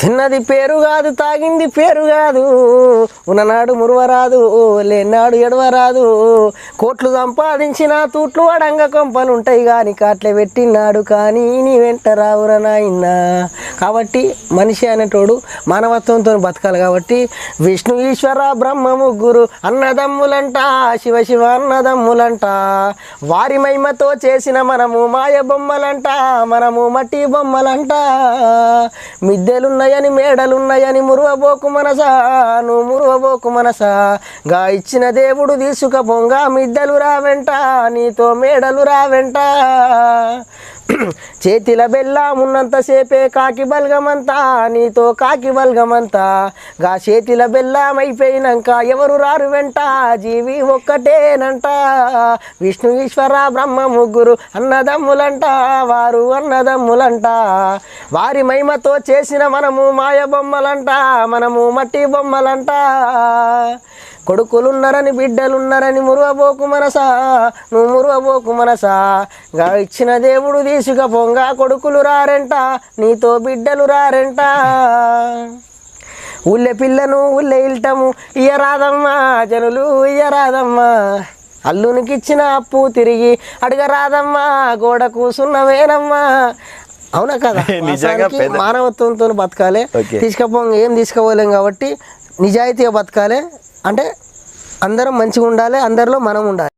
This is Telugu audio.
తిన్నది పేరు కాదు తాగింది పేరు కాదు. ఉన్ననాడు మురువరాదు లేనాడు ఎడవరాదు. కోట్లు సంపాదించిన తూట్లు అడంగ కొంపలుంటాయి కానీ కాట్లే పెట్టినాడు కానీ నీ వెంట రావురా నాయనా. కాబట్టి మనిషి అనేటోడు మానవత్వంతో బతకాలి కాబట్టి విష్ణు ఈశ్వర బ్రహ్మ ముగ్గురు అన్నదమ్ములంట శివ శివ అన్నదమ్ములంట. వారి మహిమతో చేసిన మనము మాయ బొమ్మలంట మనము మట్టి బొమ్మలంట. మిద్దెలున్నాయని మేడలున్నాయని మురువబోకు మనసా నువ్వు మురువబోకు మనసా. గా ఇచ్చిన దేవుడు తీసుకపోంగా మిద్దెలు రావెంట నీతో మేడలు రావెంట. చేతిల బెల్లామున్నంతసేపే కాకి బల్గమంతా నీతో కాకి బల్గమంతా. గా చేతిల బెల్లామైపోయినాక ఎవరు రారు వెంట జీవి ఒక్కటేనంట. విష్ణు ఈశ్వర బ్రహ్మ ముగ్గురు అన్నదమ్ములంట వారు అన్నదమ్ములంట. వారి మహిమతో చేసిన మనము మాయ బొమ్మలంట మనము మట్టి బొమ్మలంట. కొడుకులున్నారని బిడ్డలున్నారని మురువబోకు మనసా. నువ్వు మురువబోకు మనసా. గా ఇచ్చిన దేవుడు తీసుకపోంగా కొడుకులు రారెంట నీతో బిడ్డలు రారెంట. ఊళ్ళె పిల్లను ఊళ్ళె ఇల్టము ఇయ్యరాదమ్మా జనులు ఇయ్యరాదమ్మా. అల్లునికి ఇచ్చిన అప్పు తిరిగి అడగరాదమ్మా గోడ కూసున్నవేనమ్మా అవునా కదా? మానవత్వంతో బతకాలి. ఓకే. తీసుకపోంగా ఏం తీసుకోలేం కాబట్టి నిజాయితీగా బతకాలి. అంటే అందరం మంచిగా ఉండాలి అందరిలో మనం ఉండాలి.